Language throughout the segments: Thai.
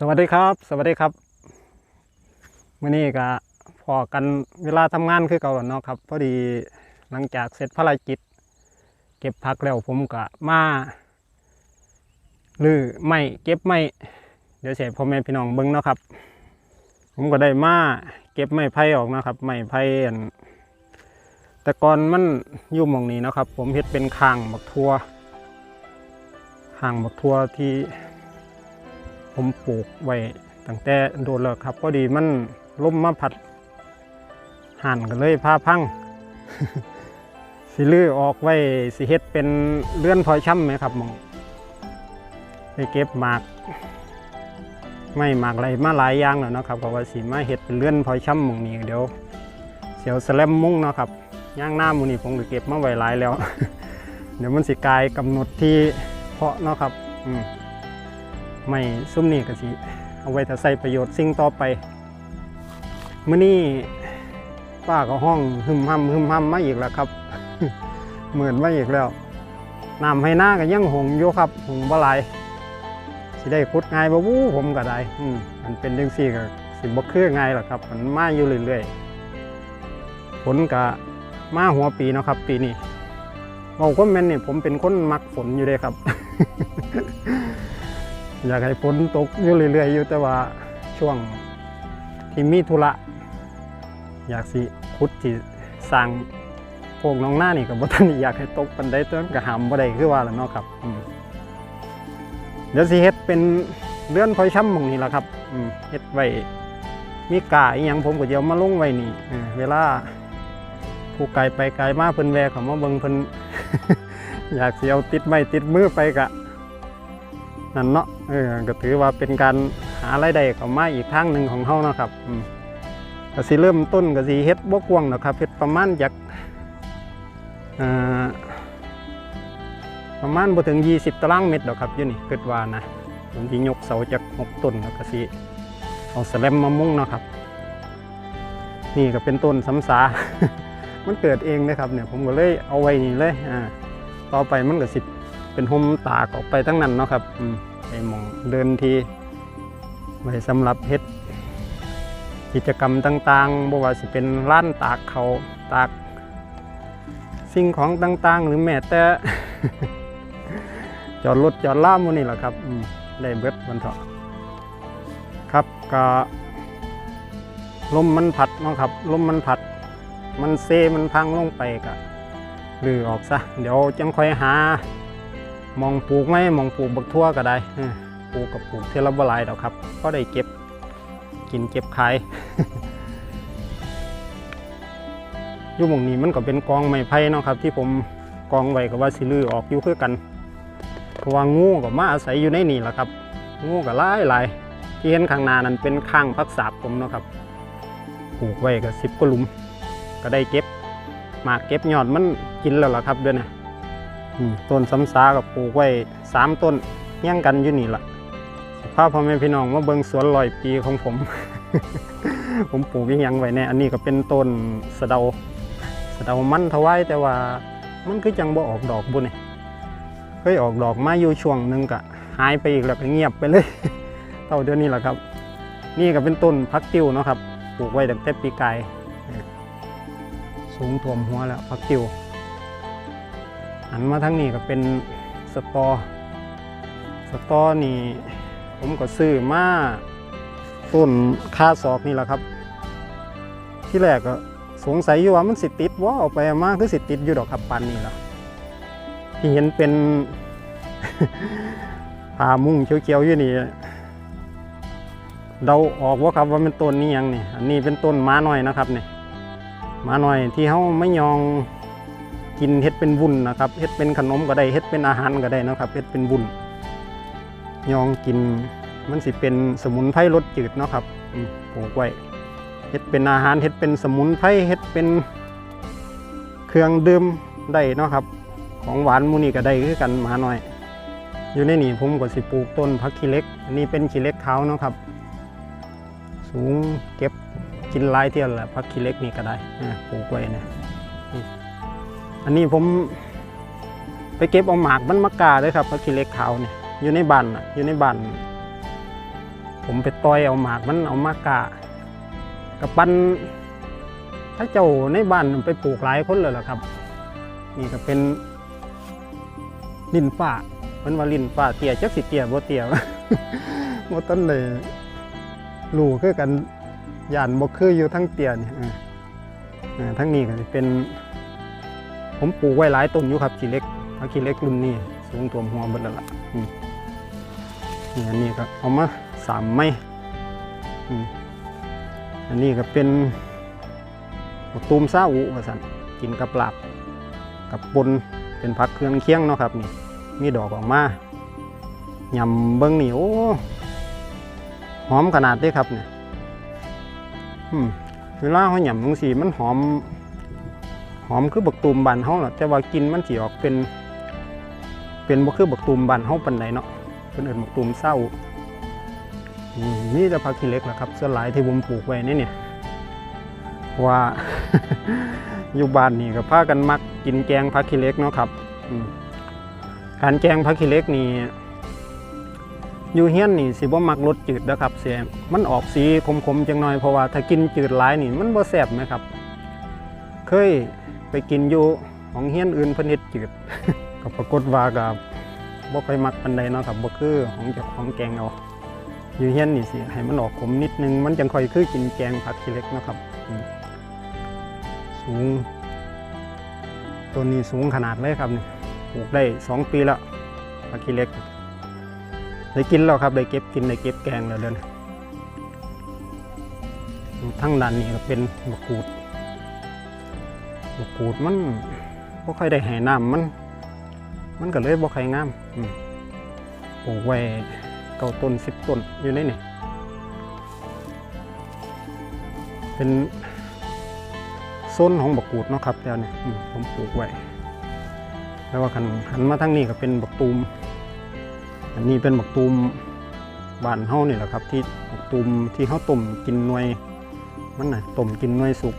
สวัสดีครับ สวัสดีครับมื่อนี้ก็พอกันเวลาทำงานคือเก่าแล้วเนาะครับพอดีหลังจากเสร็จภารกิจ เก็บพักแล้วผมก็มาลือไม่เก็บไม่เดี๋ยวเสียพ่อแม่พี่น้องเบิ้งเนาะครับ ผมก็ได้มาเก็บไม้ไผ่ออกนะครับไม้ไผ่แต่ก่อนมันอยู่มองนี้นะครับ ผมเฮ็ดเป็นคางบักทัวคางบักทัวที่ ผมปลูกไว้ตั้งแต่โดนแล้วครับพอดีมันล่มมาผัดหั่นกันเลยพาพังสิลือออกไว้สิเฮ็ดเป็นเลื่อนพลอยช่ำไหมครับมองไปเก็บหมาก ไม่หมากอะไรมาหลายอย่างแล้วนะครับเพราะว่าสีมาเฮ็ดเป็นเลื่อนพลอยช่ำมองนี้เดี๋ยวเสียวสแลมมุ้งเนาะครับย่างหน้ามูนี่ผมก็เก็บมาไว้หลายแล้ว เดี๋ยวมันสิกลายกำหนดที่เพาะเนาะครับ อืม ไม่ซุ้มนี่ก็สิเอาไว้ถ้าใส่ประโยชน์สิ่งต่อไปมื้อนี้ป้าก็ห้องหึมหำหึมหำมาอีกแล้วครับ เหมือนมาอีกแล้วน้ำให้หน้าก็ยังหงอยู่ครับหงบลายสิได้พุดง่ายบ่วู้ผมก็ได้อืมมันเป็นจังซี่ก็สิบ่คือง่ายหรอกครับ มันมาอยู่เรื่อยๆฝนก็มาหัวปีเนาะครับ ปีนี้เว้าก็แม่นนี่ผมเป็นคนมักฝนอยู่เด้ครับ อยากให้ฝนตกอยู่เรื่อยๆอยู่แต่ว่าช่วงที่มีธุระอยากสิขุดสิสร้างโพวกน้องหน้านี่กับบ่ทันได้อยากให้ตกปันไดต้นกระหำบ่ได้คือว่าแล้วเนาะครับเดี๋ยวสิเฮ็ดเป็นเลื่อนพอยช้ำมองนี้ละครับเฮ็ดไว้มีกาอีหยังผมก็จะเอามาลงไว้นี่เวลาผู้ไกลไปไกลมาเพิ่นแวะเขามาเบิ่งเพิ่นอยากสิเอาติดไม้ติดมือไปกะ นั่นเนาะเออก็ถือว่าเป็นการหารายได้เข้ามาอีกทางหนึ่งของเฮานะครับก็สิเริ่มต้นก็สิเฮ็ดบกว้างนะครับเฮ็ดประมาณจากประมาณบ่ถึง 20 ตารางเมตรดอกครับอยู่นี่คิดว่านะผมสิยกเสาจาก6ต้นแล้วก็สิเอาสแลมมามุงนะครับ นี่ก็เป็นต้นสำสา มันเกิดเองนะครับเนี่ยผมก็เลยเอาไว้นี่เลยอ่าต่อไปมันก็สิ เป็นห่มตากออกไปทั้งนั้นเนาะครับไปหมองเดินทีไว้สำหรับเฮ็ดกิจกรรมต่างๆบ่ว่าสิเป็นร้านตากเขาตาก สิ่งของต่างๆ หรือแม้แต่จอดรถจอดล่ามหมูนี่แหละครับได้เบิดวันเถาะครับก็ลมมันพัดเนาะครับลมมันพัด มันเซมันพังลงไปก็ลือออกซะ เดี๋ยวจังค่อยหา มองปลูกไหมมองปลูกบักทั่วก็ได้ปลูกกับปลูกเทลบลายดอกครับก็ได้เก็บกินเก็บขายอยู่หมองนี้มันก็เป็นกองไม้ไผ่เนาะครับ ที่ผมกองไว้กับว่าสิลือออกอยู่คือกันเพราะว่างูก็มาอาศัยอยู่ในนี่แหละครับ งูก็หลายหลายที่เห็นข้างหน้านั้นเป็นข้างพักษาบผมเนาะครับปลูกไว้ก็สิบก็ลุม ก็ได้เก็บหมากเก็บยอดมันกินแล้วล่ะครับเดือนน่ะ ต้นซ้ำซากับปลูกไว้สามต้นเฮี้ยงกันอยู่นี่ละพาพ่อแม่พี่น้องมาเบิงสวนลอยปีของผม ผมปลูกยังไว้เนี่ยอันนี้ก็เป็นต้นสะเดาสะเดามันถวายแต่ว่ามันคือจังบ่ออกดอกบุญเนี่ยเคยออกดอกมาอยู่ช่วงหนึ่งก็หายไปอีกแล้วก็เงียบไปเลยเท่าเดือนนี้แหละครับ นี่ก็เป็นต้นพักติวเนาะครับปลูกไว้ตั้งแต่ปีกายสูงท่วมหัวแล้วพักติว หันมาทั้งนี้ก็เป็นสตอ สตอนี่ผมก็ซื้อมาต้นค่าศอกนี่แหละครับ ที่แรกก็สงสัยอยู่ว่ามันสิติดว่าเอาไปเอามาคือสิติดอยู่ดอกครับปันนี่แหละที่เห็นเป็นผ้ามุ้งเขียวๆอยู่นี่เดาออกว่าครับว่าเป็นต้นนี้ยังนี่อันนี้เป็นต้นม้าน้อยนะครับนี่ม้าน้อยที่เขาไม่ยอง กินเฮ็ดเป็นวุ้นนะครับเฮ็ดเป็นขนมก็ได้เฮ็ดเป็นอาหารก็ได้นะครับเฮ็ดเป็นวุ้นยองกินมันสิเป็นสมุนไพรรสจืดเนาะครับอืมปลูกไว้เฮ็ดเป็นอาหารเฮ็ดเป็นสมุนไพรเฮ็ดเป็นเครื่องดื่มได้เนาะครับ ของหวานมูนี่ก็ได้คือกันมาหน่อย อยู่ในนี่ผมก็สิปลูกต้นพักขี้เล็กอันนี้เป็นขี้เล็กขาเนาะครับ สูงเก็บกินลายเที่ยวแหละพักขี้เล็กนี่ก็ได้นะปลูกไว้เนี่ย อันนี้ผมไปเก็บเอาหมากมันมะกาเลยครับพักขี้เล็กขาวเนี่ยอยู่ในบ้านน่ะอยู่ในบ้านผมไปต่อยเอาหมากมันเอามากะกับปันถ้าเจ้าในบ้านไปปลูกหลายคนเลยล่ะครับ นี่ก็เป็นลินฟ้ามันว่าลินฟ้าเตี้ยจักสิเตี้ยบ่เตี้ยบ่ต้นเลยรู้คือกันย่านบ่คืออยู่ทั้งเตี้ยนี่ออเออทั้งนี้ก็เป็น ผมปลูกไว้หลายต้นอยู่ครับขี้เล็กเอาขี้เล็กรุ่นนี้สูงตัวหัวเบิดแล้วล่ะนี่อันนี้ก็เอามาสามไม้อันนี้ก็เป็นตูมซาอุว่าสันกินกับลาบกับปนเป็นผักเครื่องเคียงเนาะครับนี่มีดอกออกมายำเบิ้งนี่โอ้หอมขนาดเด้ครับเนี่ยเวลาเขาหยำจังสีมันหอม หอมคือบักตูมบานเฮาล่ะแต่ว่ากินมันสิออกเป็น เป็นบ่คือบักตูมบานเฮาปานใดเนาะเพิ่นเอิ้นบักตูมเศร้านี่แต่ผักขี้เล็กแหละครับส่วนหลายที่ผมปลูกไว้นี่เนี่ยว่าอยู่บ้านนี่ก็พากันมักกินแกงผักขี้เล็กเนาะครับการแกงผักขี้เล็กนี่อยู่เฮียนนี่สิบ่มักรสจืดนะครับเสียมันออกสีขมๆจังหน่อยเพราะว่าถ้ากินจืดหลายนี่มันบ่แซ่บไหมครับ เคยไปกินอยู่ของเฮียนอื่นเพนเนิดจืดก็ปรากฏว่ากับบ่ค่อยมักปันใดเนาะครับบ่คือของเจ้าของแกงเอาอยู่เฮียนนี่สิให้มันออกขมนิดนึงมันจังค่อยคือกินแกงผักขี้เล็กนะครับ สูงตัวนี้สูงขนาดเลยครับนี่ปลูกได้สองปีแล้วผักขี้เล็กได้กินแล้วครับได้เก็บกินได้เก็บแกงแล้วเดินทั้งด้านนี้ก็เป็นมะกรูด มะกรูดมันบ่ค่อยได้ให้น้ำมัน มันก็เลยบ่ค่อยงามอืมปลูกไว้เก้าต้นสิบต้นอยู่ในนี่เป็นโซนของบกูดเนาะครับแถวนี้อืมผมปลูกไว้แล้วว่าขันหันมาทางนี้ก็เป็นบักตูม อันนี้เป็นบักตูมบ้านเฮานี่แหละครับ ที่บักตูมที่เฮาต้มกินหน่วยมันน่ะต้มกินหน่วยสุก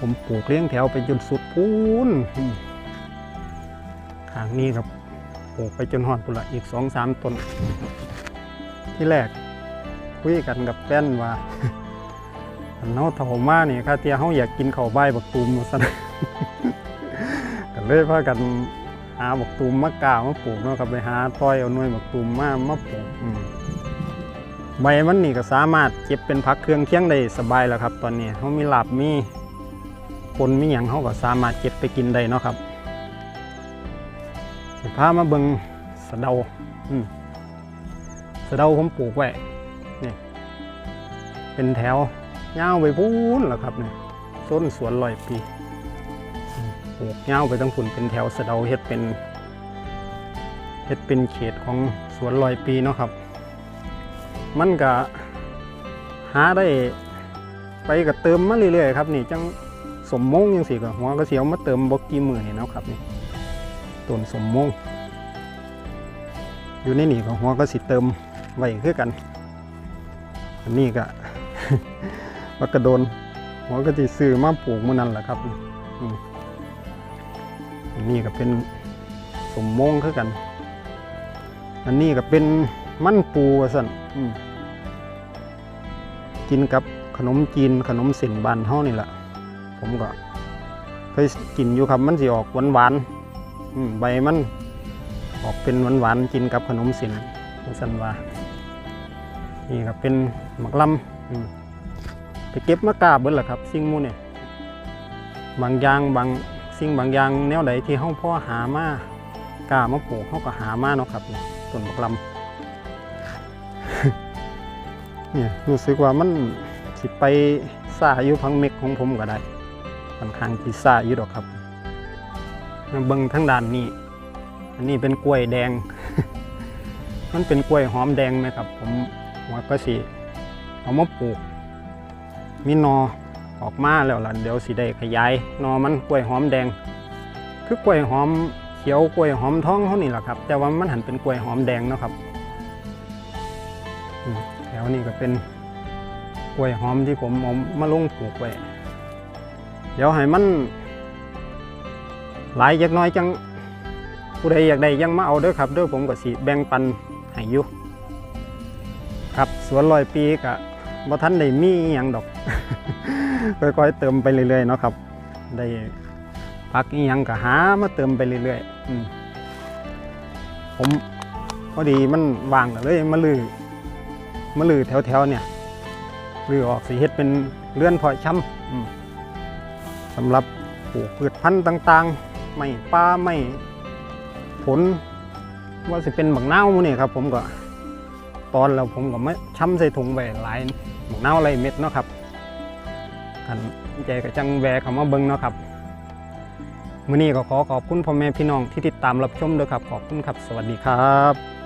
ผมปลูกเลี้ยงแถวไปจนสุดพูนอืมข้างนี้ครับปลูกไปจนหอดปุนละอีกสองสามต้น ที่แรกคุยกันกับแป้นว่าเนาเถามานี่ข้าเตียเขาอยากกินเขาใบบักตูมมาซะก็เลยพากันหาบักตูมมะกล้ามาปลูกเนาะครับไปหาต้อยเอาหน่วยบักตูมมามาปลูกใบมันนี่ก็สามารถเก็บเป็นพักเครื่องเคียงได้สบายแล้วครับ ตอนนี้เขามีหลับมี ปนมีหยังเขาก็สามารถเก็บไปกินได้เนาะครับสิพามาเบิงสะเดาอืมสะเดาผมปลูกไว้นี่เป็นแถวยาวไปพูนแหละครับเนี่ยต้นสวนลอยปีปลูกยาวไปทั้งฝุ่นเป็นแถวสะเดาเฮ็ดเป็นเฮ็ดเป็นเขตของสวนลอยปีเนาะครับ มันก็หาได้ไปก็เติมมาเรื่อยๆครับนี่จัง สมมงยังสิก็หัวก็เสียวมาเติมบกี่มือนี่เนะครับนี่ต้นสมมง อยู่ในนี่ก็หัวก็สิเติมไว้คือกัน อันนี้ก็วักกระโดนหัวก็สิซื้อมาปลูกมื่อนั้นแหละครับอันนี้ก็เป็นสมมงคือกัน อันนี้ก็เป็นมันปูสั่นกินกับขนมจีนขนมเส้นบานเฮานี่แหละ ผมก็เคยกินอยู่ครับมันสิออกหวานหวานๆใบมันออกเป็นหวานหวานๆกินกับขนมเส้นสันวานี่ก็เป็นหมักลำอืมไปเก็บมากาบเบิดแหละครับสิ่งมูเนี่ยบางอย่างบางสิ่งบางอย่างแนวใดที่เฮาพ่อหามากามาปลูกเฮาก็หามาเนาะครับเนี่ยต้นหมักลำเนี่ยรู้สึกว่ามันสิไปซาอยู่พังเม็กของผมก็ได้ ค่อนข้างที่ซ่าอยู่ดอกครับมาเบิ่งทั้งด้านนี้ อันนี้เป็นกล้วยแดง มันเป็นกล้วยหอมแดงไหมครับ ผมว่าก็สิเอามาปลูก มีนอออกมาแล้วล่ะเดี๋ยวสิได้ขยายนอมันกล้วยหอมแดง คือกล้วยหอมเขียวกล้วยหอมท้องเขานี่แหละครับ แต่ว่ามันหันเป็นกล้วยหอมแดงนะครับแถวนี้ก็เป็นกล้วยหอมที่ผมเอามาลงปลูกไว้ เดี๋ยวให้มันหลายจักน้อยจังผู้ใดอยากได้ยังมาเอาเด้อครับเด้อผมก็สิแบ่งปันให้อยู่ครับสวนลอยปีกะบ่ทันได้มีอหยังดอกค่อยๆเติมไปเรื่อยๆเนาะครับ ได้พักอีหยังก็หามาเติมไปเรื่อยๆอืมผมพอดีมันวางเลยมาลือมาลือแถวๆเนี่ยลือออกสิเฮ็ดเป็นเรือนพาะชำอืมำหรับปลูกพืชพันธุ์ต่างๆ ไม่ปลาไม่ผล ว่าสิเป็นบักเน่าวหมู่นี่ยครับ ผมก็ตอนแล้วผมก็มาช้ำใส่ถุงไว้หลายบักเน่าวหลายเม็ดเนาะครับกันใจก็จังแวเขามาเบิ่งเนาะครับมื้อนี้ก็ขอขอบคุณพ่อแม่พี่น้องที่ติดตามรับชมด้วยครับ ขอบคุณครับ สวัสดีครับ